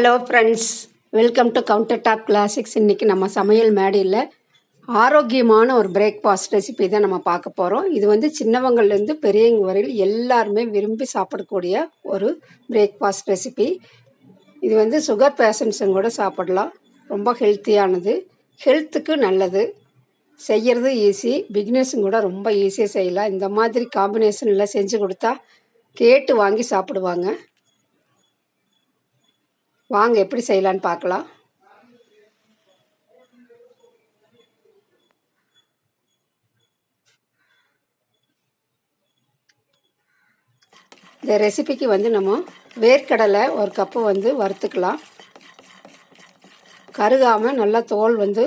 Hello friends welcome to counter top classics இன்றைக்கி நம்ம சமையல் மேடையில் ஆரோக்கியமான ஒரு பிரேக்ஃபாஸ்ட் ரெசிபி தான் நம்ம பார்க்க போகிறோம் இது வந்து சின்னவங்கள்லேருந்து பெரியவங்க வரையில் எல்லாருமே விரும்பி சாப்பிடக்கூடிய ஒரு பிரேக்ஃபாஸ்ட் ரெசிபி இது வந்து சுகர் பேஷண்ட்ஸுங்க கூட சாப்பிடலாம். ரொம்ப ஹெல்த்தியானது ஹெல்த்துக்கு நல்லது. செய்கிறது ஈஸி பிக்னஸும் கூட ரொம்ப ஈஸியாக செய்யலாம். இந்த மாதிரி காம்பினேஷனில் செஞ்சு கொடுத்தா கேட்டு வாங்கி சாப்பிடுவாங்க. வாங்க எப்படி செய்யலான்னு பார்க்கலாம். இந்த ரெசிபிக்கு வந்து நம்ம வேர்க்கடலை ஒரு கப்பு வந்து வறுத்துக்கலாம். கருகாமல் நல்லா தோல் வந்து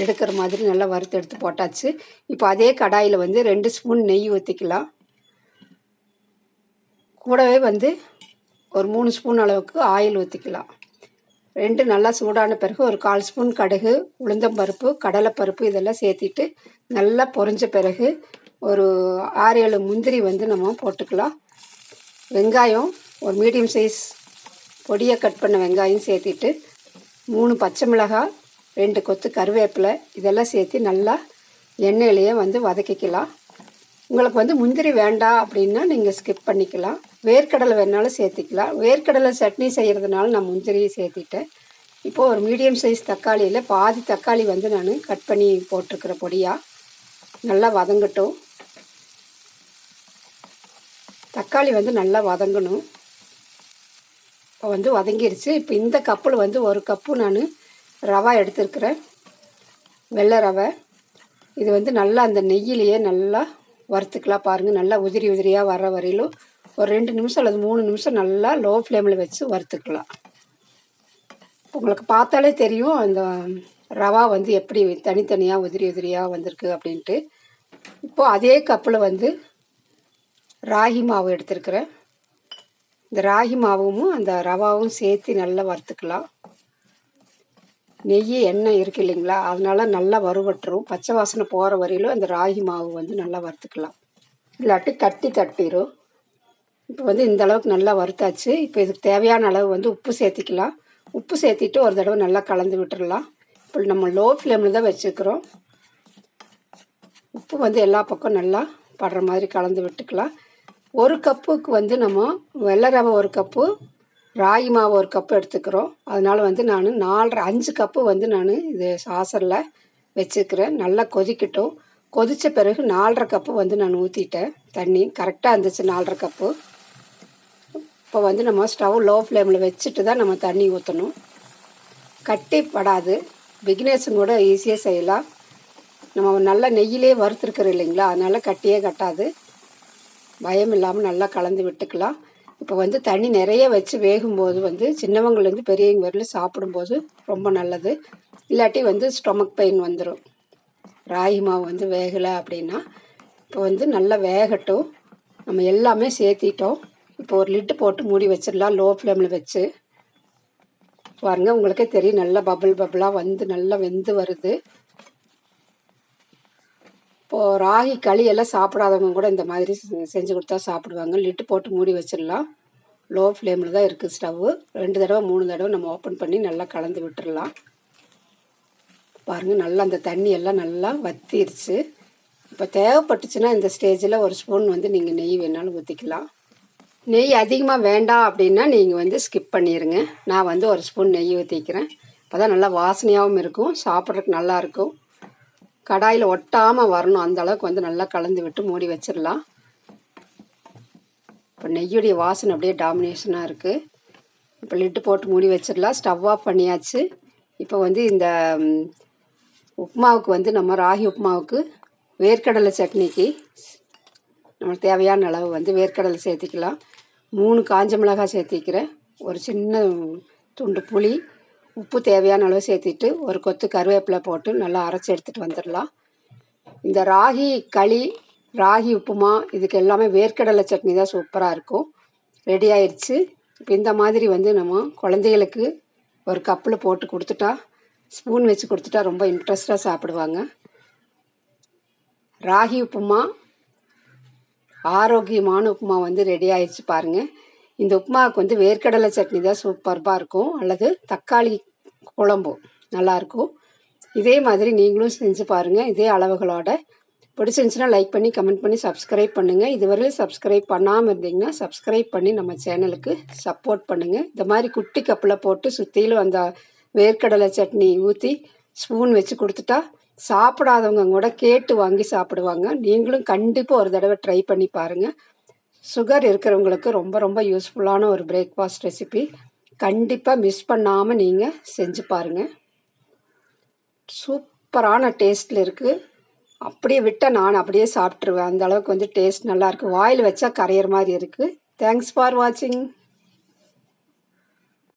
எடுக்கிற மாதிரி நல்லா வறுத்து எடுத்து போட்டாச்சு. இப்போ அதே கடாயில் வந்து ரெண்டு ஸ்பூன் நெய் ஊற்றிக்கலாம் கூடவே வந்து ஒரு மூணு ஸ்பூன் அளவுக்கு ஆயில் ஊற்றிக்கலாம் ரெண்டு நல்லா சூடான பிறகு ஒரு கால் ஸ்பூன் கடுகு உளுந்தம்பருப்பு கடலைப்பருப்பு இதெல்லாம் சேர்த்திட்டு நல்லா பொரிஞ்ச பிறகு ஒரு ஆறு ஏழு முந்திரி வந்து நம்ம போட்டுக்கலாம். வெங்காயம் ஒரு மீடியம் சைஸ் பொடியை கட் பண்ண வெங்காயம் சேர்த்திட்டு மூணு பச்சை மிளகாய் ரெண்டு கொத்து கருவேப்பிலை இதெல்லாம் சேர்த்து நல்லா எண்ணெயிலேயே வந்து வதக்கிக்கலாம். உங்களுக்கு வந்து முந்திரி வேண்டாம் அப்படின்னா நீங்கள் ஸ்கிப் பண்ணிக்கலாம். வேர்க்கடலை வேணாலும் சேர்த்திக்கலாம். வேர்க்கடலை சட்னி செய்கிறதுனால நான் முந்திரியை சேர்த்திட்டேன். இப்போது ஒரு மீடியம் சைஸ் தக்காளியில் பாதி தக்காளி வந்து நான் கட் பண்ணி போட்டிருக்கிற பொடியாக நல்லா வதங்கட்டும். தக்காளி வந்து நல்லா வதங்கணும். இப்போ வந்து வதங்கிருச்சு. இப்போ இந்த கப்பில் வந்து ஒரு கப்பு நான் ரவா எடுத்துருக்கிறேன். வெள்ளை ரவை. இது வந்து நல்லா அந்த நெய்யிலேயே நல்லா வறுத்துக்கலாம் பாருங்கள் நல்லா உதிரி உதிரியாக வர வரையிலும் ஒரு ரெண்டு நிமிஷம் அல்லது மூணு நிமிஷம் நல்லா லோ ஃப்ளேமில் வச்சு வறுத்துக்கலாம். உங்களுக்கு பார்த்தாலே தெரியும் அந்த ரவா வந்து எப்படி தனித்தனியாக உதிரி உதிரியாக வந்திருக்கு அப்படின்ட்டு. இப்போது அதே கப்பில் வந்து ராகி மாவு எடுத்துருக்குறேன். இந்த ராகி மாவும் அந்த ரவாவும் சேர்த்து நல்லா வறுத்துக்கலாம். நெய் எண்ணெய் இருக்கு இல்லைங்களா? அதனால நல்லா வறுவட்டுரும் பச்சை வாசனை போகிற வரையிலும் அந்த ராகி மாவு வந்து நல்லா வறுத்துக்கலாம். இல்லாட்டி கட்டி தட்டிடும் இப்போ வந்து இந்த அளவுக்கு நல்லா வறுத்தாச்சு. இப்போ இதுக்கு தேவையான அளவு வந்து உப்பு சேர்த்திக்கலாம். உப்பு சேர்த்திட்டு ஒரு தடவை நல்லா கலந்து விட்டுடலாம் இப்போ நம்ம லோ ஃப்ளேமில் தான் வச்சுக்கிறோம். உப்பு வந்து எல்லா பக்கம் நல்லா படுற மாதிரி கலந்து விட்டுக்கலாம். ஒரு கப்புக்கு வந்து நம்ம வெள்ளை ரவை ஒரு கப்பு ராகி மாவு ஒரு கப்பு எடுத்துக்கிறோம். அதனால் வந்து நான் நாலரை அஞ்சு கப்பு வந்து நான் இது சாசரில் வச்சுக்கிறேன். நல்லா கொதிக்கட்டும். கொதித்த பிறகு நாலரை கப்பு வந்து நான் ஊற்றிட்டேன் தண்ணி கரெக்டாக இருந்துச்சு நாலரை கப்பு. இப்போ வந்து நம்ம ஸ்டவ் லோ ஃப்ளேமில் வச்சுட்டு தான் நம்ம தண்ணி ஊற்றணும் கட்டி படாது பிகினர்ஸும் கூட ஈஸியாக செய்யலாம். நம்ம நல்லா நெய்யிலே வறுத்துருக்குறோம் இல்லைங்களா? அதனால் கட்டியே கட்டாது. பயம் இல்லாமல் நல்லா கலந்து விட்டுக்கலாம். இப்போ வந்து தண்ணி நிறைய வச்சு வேகும்போது வந்து சின்னவங்கலேருந்து பெரியவங்க வரலும் சாப்பிடும்போது ரொம்ப நல்லது. இல்லாட்டி வந்து ஸ்டொமக் பெயின் வந்துடும் ராகி மாவு வந்து வேகலை அப்படின்னா இப்போ வந்து நல்லா வேகட்டும். நம்ம எல்லாமே சேர்த்திட்டோம். இப்போ ஒரு லிட்டு போட்டு மூடி வச்சிடலாம். லோ ஃப்ளேமில் வச்சு. பாருங்கள் உங்களுக்கே தெரியும் நல்லா பபுள் பபுளாக வந்து நல்லா வெந்து வருது. இப்போது ராகி களி எல்லாம் சாப்பிடாதவங்க கூட இந்த மாதிரி செஞ்சு கொடுத்தா சாப்பிடுவாங்க. லிட்டு போட்டு மூடி வச்சிடலாம். லோ ஃப்ளேமில் தான் இருக்குது ஸ்டவ்வு ரெண்டு தடவை மூணு தடவை நம்ம ஓப்பன் பண்ணி நல்லா கலந்து விட்டுடலாம் பாருங்கள் நல்லா அந்த தண்ணி எல்லாம் நல்லா வத்திருச்சு. இப்போ தேவைப்பட்டுச்சுன்னா இந்த ஸ்டேஜில் ஒரு ஸ்பூன் வந்து நீங்கள் நெய் வேணாலும் ஊற்றிக்கலாம் நெய் அதிகமாக வேண்டாம் அப்படின்னா நீங்கள் வந்து ஸ்கிப் பண்ணிடுங்க நான் வந்து ஒரு ஸ்பூன் நெய் ஊற்றிக்கிறேன் அப்போ தான் நல்லா வாசனையாகவும் இருக்கும் சாப்பிட்றதுக்கு நல்லாயிருக்கும் கடாயில் ஒட்டாமல் வரணும். அந்த அளவுக்கு வந்து நல்லா கலந்து விட்டு மூடி வச்சிடலாம் இப்போ நெய்யுடைய வாசனை அப்படியே டாமினேஷனாக இருக்குது இப்போ லிட்டு போட்டு மூடி வச்சிடலாம் ஸ்டவ் ஆஃப் பண்ணியாச்சு. இப்போ வந்து இந்த உப்புமாவுக்கு வந்து நம்ம ராகி உப்புமாவுக்கு வேர்க்கடலை சட்னிக்கு நம்மளுக்கு தேவையான அளவு வந்து வேர்க்கடலை சேர்த்திக்கலாம். மூணு காஞ்ச மிளகாய் சேர்த்திக்கிறேன் ஒரு சின்ன துண்டு புளி உப்பு தேவையான அளவு சேர்த்துட்டு ஒரு கொத்து கருவேப்பிலை போட்டு நல்லா அரைச்சி எடுத்துகிட்டு வந்துடலாம். இந்த ராகி களி ராகி உப்புமா இதுக்கு எல்லாமே வேர்க்கடலை சட்னி தான் சூப்பராக இருக்கும். ரெடி ஆயிடுச்சு இப்போ இந்த மாதிரி வந்து நம்ம குழந்தைகளுக்கு ஒரு கப்பில் போட்டு கொடுத்துட்டா ஸ்பூன் வச்சு கொடுத்துட்டா ரொம்ப இன்ட்ரெஸ்டாக சாப்பிடுவாங்க. ராகி உப்புமா ஆரோக்கியமான உப்புமா வந்து ரெடி ஆயிடுச்சு பாருங்கள் இந்த உப்புமாவுக்கு வந்து வேர்க்கடலை சட்னி தான் சூப்பர்பாக இருக்கும். அல்லது தக்காளி குழம்பும் நல்லாயிருக்கும் இதே மாதிரி நீங்களும் செஞ்சு பாருங்கள் இதே அளவுகளோட. பிடிச்சிருந்துச்சுன்னா லைக் பண்ணி கமெண்ட் பண்ணி சப்ஸ்கிரைப் பண்ணுங்கள் இதுவரையிலும் சப்ஸ்கிரைப் பண்ணாமல் இருந்தீங்கன்னா சப்ஸ்கிரைப் பண்ணி நம்ம சேனலுக்கு சப்போர்ட் பண்ணுங்கள் இந்த மாதிரி குட்டி கப்பில் போட்டு சுற்றிலும் அந்த வேர்க்கடலை சட்னி ஊற்றி ஸ்பூன் வச்சு கொடுத்துட்டா சாப்பிடாதவங்க கூட கேட்டு வாங்கி சாப்பிடுவாங்க. நீங்களும் கண்டிப்பாக ஒரு தடவை ட்ரை பண்ணி பாருங்கள் சுகர் இருக்கிறவங்களுக்கு ரொம்ப ரொம்ப யூஸ்ஃபுல்லான ஒரு பிரேக்ஃபாஸ்ட் ரெசிபி கண்டிப்பாக மிஸ் பண்ணாமல் நீங்கள் செஞ்சு பாருங்கள் சூப்பரான டேஸ்ட்டில் இருக்குது அப்படியே விட்டால் நான் அப்படியே சாப்பிட்ருவேன் அந்த அளவுக்கு வந்து டேஸ்ட் நல்லாயிருக்கு வாயில் வச்சா கரையிற மாதிரி இருக்குது தேங்க்ஸ் ஃபார் வாட்சிங்